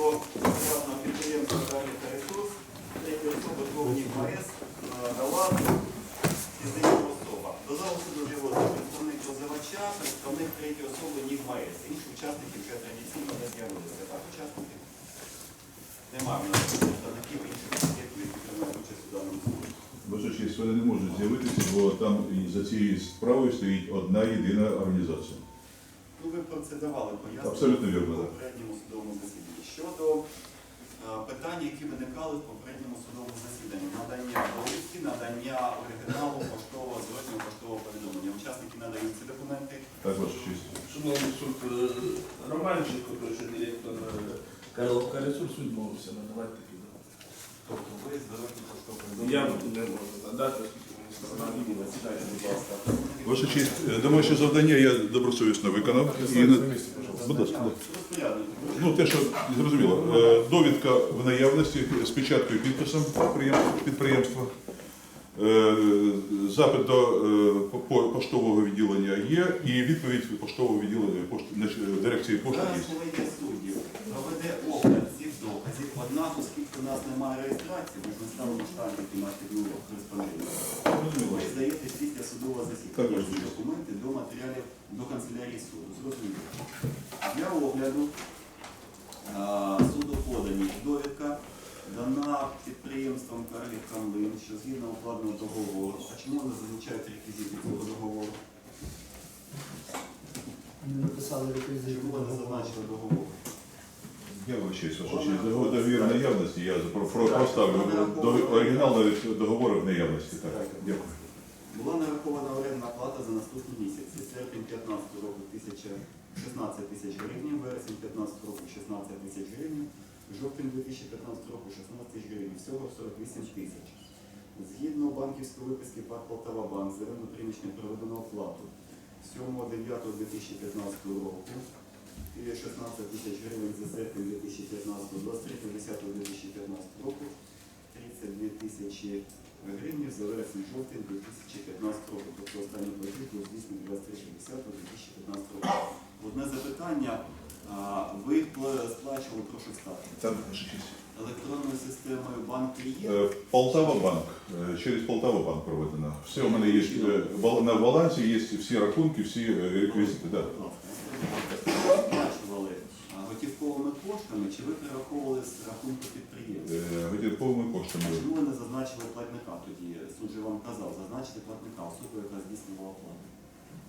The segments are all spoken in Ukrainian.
щодо приватного підприємства «Далі та ресурс» третій особи Ковнік МАЕС надала фізична особа. До залу суду з'явився представник позивача, представник третьої особи НІГ МАЕС. Інші учасники вже традиційно не з'явилися. Так, учасники? Немає в нас представників інших суб'єктів, які приймають участь даному суді. Не можуть з'явитися, бо там за цією справою стоїть одна єдина організація. Ну, ви про це давали пояснення Абсолютно вірно, в так. попередньому судовому засіданні. Щодо е, питань, які виникали в попередньому судовому засіданні, надання довідки, надання оригіналу поштового зворотнього поштового повідомлення. Учасники надають ці документи. Так, ваша честь. Шановний суд, е, Романченко, той, директор е, Карловка ресурсу, відмовився надавати такі документи. Тобто ви зворотні поштове Я повідомлення. не можу надати, оскільки Ваша честь, е, домашнє завдання я добросовісно виконав. І, будь ласка, да. Ну, те, що зрозуміло, Е, довідка в наявності з печаткою підписом підприємства. Е, Запит до по- по- поштового відділення є, і відповідь поштового відділення пошт- дирекції пошти є. проведе огляд цих доказів. Оскільки у нас немає реєстрації, ми ж не ставимо штампики на фігуру кореспондентів. Ви здаєте після судового засідання ці документи до матеріалів до канцелярії суду. Зрозуміло. Для огляду суду подані довідка дана підприємством Карлів Камлин, що згідно укладеного договору. А чому не зазначають реквізити цього договору? Не написали реквізити Чому не зазначили договору? Я вибачаюсь, ваша честь. Договор- Договір наявності, я про- про- проставлю оригінал навіть договору в наявності. Так, дякую. Була нарахована орендна плата за наступні місяці. Серпень 15 року 1000 16 тисяч гривень, вересень 15 року 16 тисяч гривень, жовтень 2015 року 16 тисяч гривень, всього 48 тисяч. Згідно банківської виписки ПАД Полтава Банк за рівно приміщення проведено оплату 7.9.2015 року 16 тисяч гривень за серпень 2015, 23.10.2015 року 32 тисячі гривень за вересень жовтень 2015 року. Тобто останній платіж був здійснений 23.10.2015 року. Одне запитання. Ви сплачували прошу стати. Електронною системою банки є? Е, Полтава банк. Е, Через Полтава банк проведено. Все у мене є е, на балансі, є всі рахунки, всі реквізити. Да. Будь ласка. Сплачували а, готівковими коштами чи ви перераховували з рахунку підприємства? Е, Готівковими коштами. Чому ви не зазначили платника тоді? Суд же вам казав, зазначити платника, особу, яка здійснювала оплату.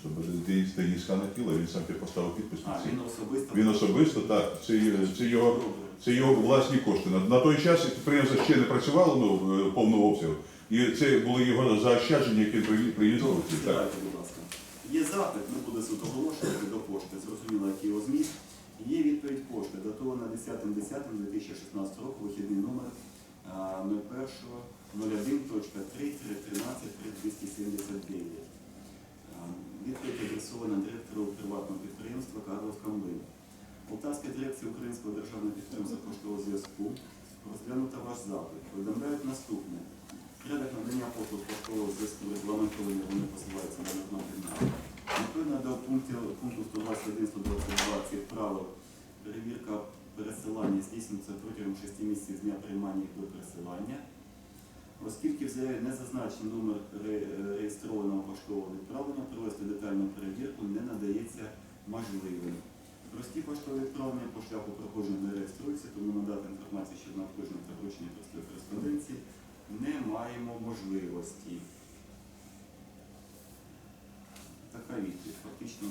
Щоб десь Денис тіла, він сам поставив підпис. А, він особисто. Він особисто, так, це, це, його, це його власні кошти. На, на той час підприємство ще не працювало ну, в повному обсягу. І це були його заощадження, які він приніс. Будь ласка. Є запит, не буде суд оголошувати до пошти, зрозуміло, який його зміст. Є відповідь пошти, датована 10.10.2016 року, вихідний номер а, 01.3.13.279. Відповідь адресована директору приватного підприємства Карлов Камлин. Полтавська дирекція Українського державного підприємства поштового зв'язку розглянута ваш запит. Повідомляють наступне. Порядок надання послуг поштового зв'язку регламентовані, вони посилаються на нормативні. Відповідно до пунктів пункту 121 122 цих правил перевірка пересилання здійснюється протягом 6 місяців з дня приймання їх до пересилання. Оскільки в заяві не зазначений номер реєстрованого поштового відправлення, провести детальну перевірку не надається можливим. Прості поштові відправлення по шляху проходження не реєструються, тому надати інформацію щодо надходження та вручення простої кореспонденції не маємо можливості. Така. Фактично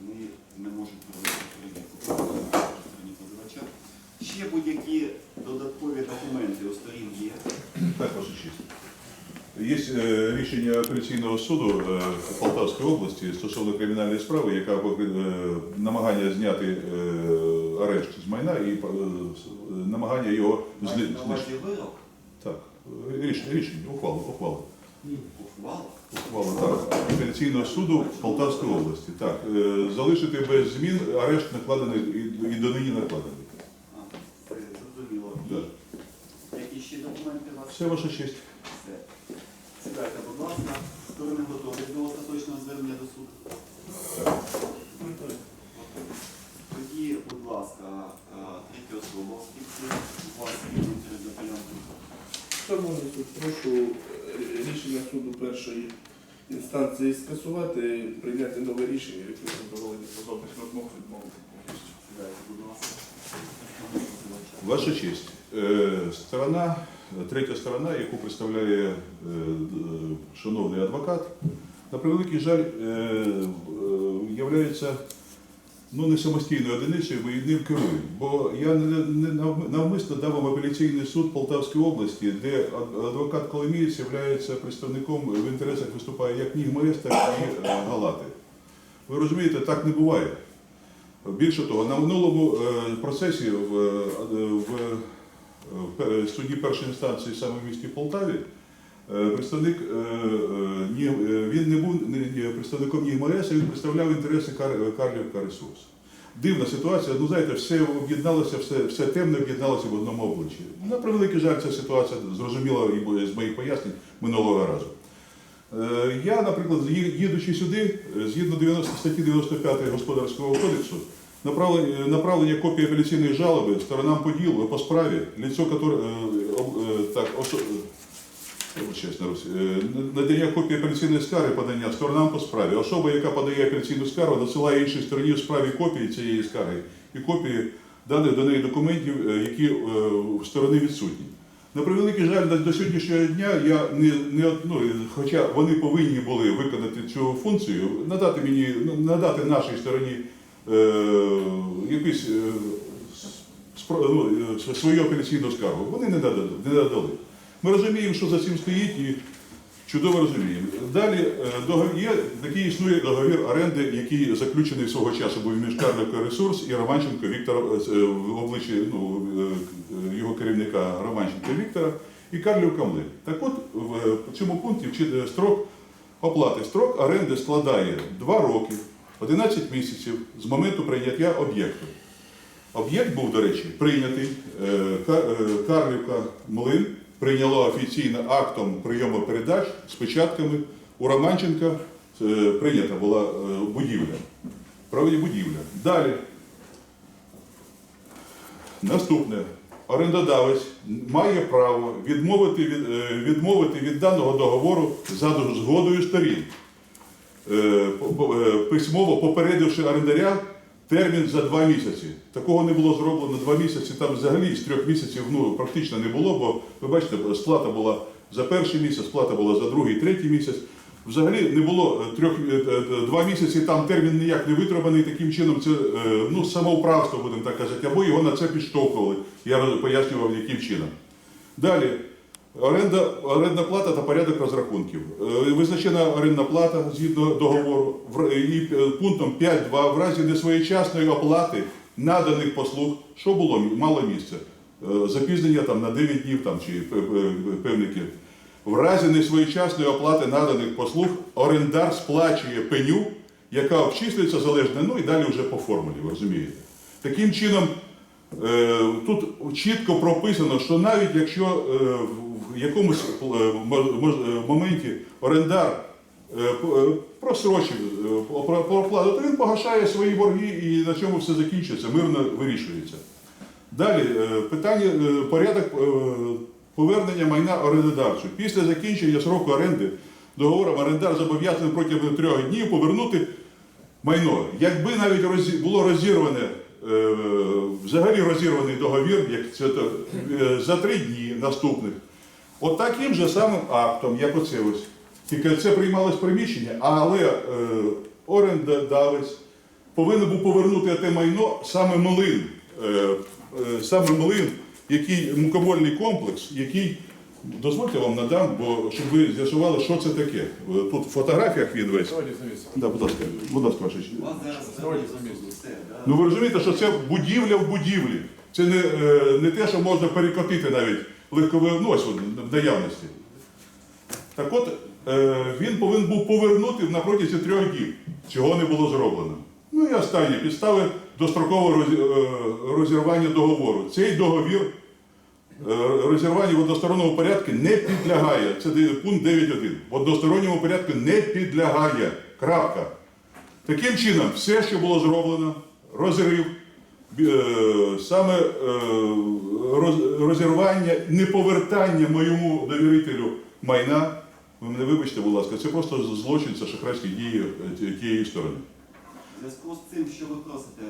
вони не можуть провести стороні позивача. Ще будь-які додаткові документи у сторін є. Так, ваша честь. Є е, рішення апеляційного суду е, Полтавської області стосовно кримінальної справи, яка е, намагання зняти арешт з майна і намагання його вирок, Так, рішення, рішення, ухвала, ухвала. ухвала. Ухвала так, апеляційного суду Полтавської області. Так, е, залишити без змін арешт накладений і, і донині накладений. А, зрозуміло. Да. Які ще документи у вас? Все ваша честь. Все. Сідайте, будь ласка. Сторони готові до остаточного звернення до суду. Так. Тоді, будь ласка, е, особа, оскільки у вас є інтерес до апелянту. Шановний суд, прошу е, рішення суду першої інстанції скасувати, прийняти нове рішення, яке задоволення позовних розмов відмовити. Ваша честь, е, сторона, третя сторона, яку представляє е, шановний адвокат, на превеликий жаль, е, являється ну, не самостійною одиницею, і ним керують. Бо я не, не навмисно дав вам апеляційний суд Полтавської області, де адвокат Коломієць є представником в інтересах виступає як Нігмаєс, так і е, Галати. Ви розумієте, так не буває. Більше того, на минулому е, процесі в, е, в, в суді першої інстанції саме в місті Полтаві представник е, е, ні- е, він не був представником а він представляв інтереси Кар- Карлівка Ресурс. Дивна ситуація, ну знаєте, все об'єдналося, все, все темне об'єдналося в одному обличчі. На превеликий жаль, ця ситуація зрозуміла з моїх пояснень минулого разу. Е, Я, наприклад, їдучи сюди, е, згідно 90, статті 95 Господарського кодексу, направлення, копії апеляційної жалоби сторонам по ділу по справі, лицо, е, е, так, вибачаюсь, е, надання копії апеляційної скарги подання сторонам по справі. Особа, яка подає апеляційну скаргу, надсилає іншій стороні в справі копії цієї скарги і копії даних до неї документів, е, які е, в сторони відсутні. На превеликий жаль, до сьогоднішнього дня я не, не ну, хоча вони повинні були виконати цю функцію, надати мені, ну, надати нашій стороні е, якусь е, спро- ну, е, свою апеляційну скаргу. Вони не надали. Не надали. Ми розуміємо, що за цим стоїть і чудово розуміємо. Далі е, є такий існує договір оренди, який заключений свого часу був між Карлівка Ресурс і Романченко Віктора е, в обличчі ну, е, його керівника Романченка Віктора і Карлівка Млин. Так от в е, цьому пункті е, строк оплати. Строк оренди складає 2 роки, 11 місяців з моменту прийняття об'єкту. Об'єкт був, до речі, прийнятий. е, Ка- е, Карлівка Млин прийняла офіційно актом прийому передач з печатками. У Романченка е, прийнята була е, будівля. Правді будівля. Далі. Наступне. Орендодавець має право відмовити від, е, відмовити від даного договору за згодою сторін, письмово попередивши орендаря термін за два місяці. Такого не було зроблено два місяці. Там взагалі з трьох місяців ну, практично не було, бо ви бачите, сплата була за перший місяць, сплата була за другий, третій місяць. Взагалі не було е, трьох е, е, два місяці, там термін ніяк не витриманий. Таким чином, це ну, самоуправство, будемо так казати, або його на це підштовхували. Я пояснював, яким чином. Далі. Оренда, орендна плата та порядок розрахунків. Е, Визначена орендна плата згідно договору і е, пунктом 5.2 в разі несвоєчасної оплати наданих послуг, що було мало місця. Е, Запізнення там на 9 днів там, чи пе- пе- певний. В разі несвоєчасної оплати наданих послуг орендар сплачує пеню, яка обчислюється залежно, ну і далі вже по формулі, ви розумієте. Таким чином, Тут чітко прописано, що навіть якщо в якомусь е, е, моменті орендар е, просрочив е, про про оплату, то він погашає свої борги і на цьому все закінчується, мирно вирішується. Далі питання порядок повернення майна орендодавцю. Після закінчення сроку оренди договором орендар зобов'язаний протягом трьох днів повернути майно. Якби навіть було розірване, взагалі розірваний договір, як це за три дні наступних, от таким же самим актом, як оце ось. Тільки це приймалось приміщення, але е, орендодавець повинен був повернути те майно саме млин, е, е, саме млин, який мукомольний комплекс, який. Дозвольте вам надам, бо щоб ви з'ясували, що це таке. Е, Тут в фотографіях він весь. Да, будь ласка, будь ласка, ваша? Ну ви розумієте, що це будівля в будівлі. Це не, е, не те, що можна перекотити навіть легковий внос в наявності. Так от, е, він повинен був повернути на протязі трьох днів. Цього не було зроблено. Ну і останнє підстави дострокового е, розірвання договору. Цей договір е, розірвання в односторонньому порядку не підлягає. Це пункт 9.1. В односторонньому порядку не підлягає. Крапка. Таким чином, все, що було зроблено, розрив, саме е, розірвання, неповертання моєму довірителю майна. Ви мене вибачте, будь ласка, це просто злочин, це шахрайські дії е, тієї сторони. Зв'язку з цим, що ви просите,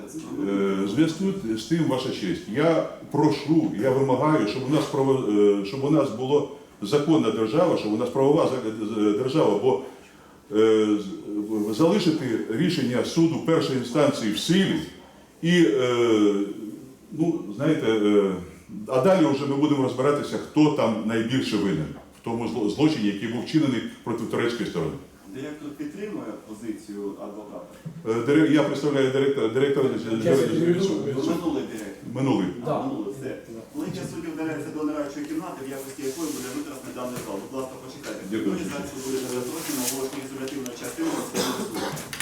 Е, зв'язку з тим, ваша честь, я прошу, я вимагаю, щоб у нас право, е, щоб у нас була законна держава, щоб у нас правова е, держава, бо е, залишити рішення суду першої інстанції в силі і, е, ну, знаєте, е, а далі вже ми будемо розбиратися, хто там найбільше винен в тому злочині, який був вчинений проти турецької сторони. Директор підтримує позицію адвоката? Е, Я представляю директора, директора Минулий директор. минулий. Да. минулий, все. Колегія суддів вдаляється до нарадчої кімнати, в якості якої буде використаний даний зал. Будь ласка, почекайте. Дякую. Ви будете запрошені на оголошення ізолятивної частини розгляду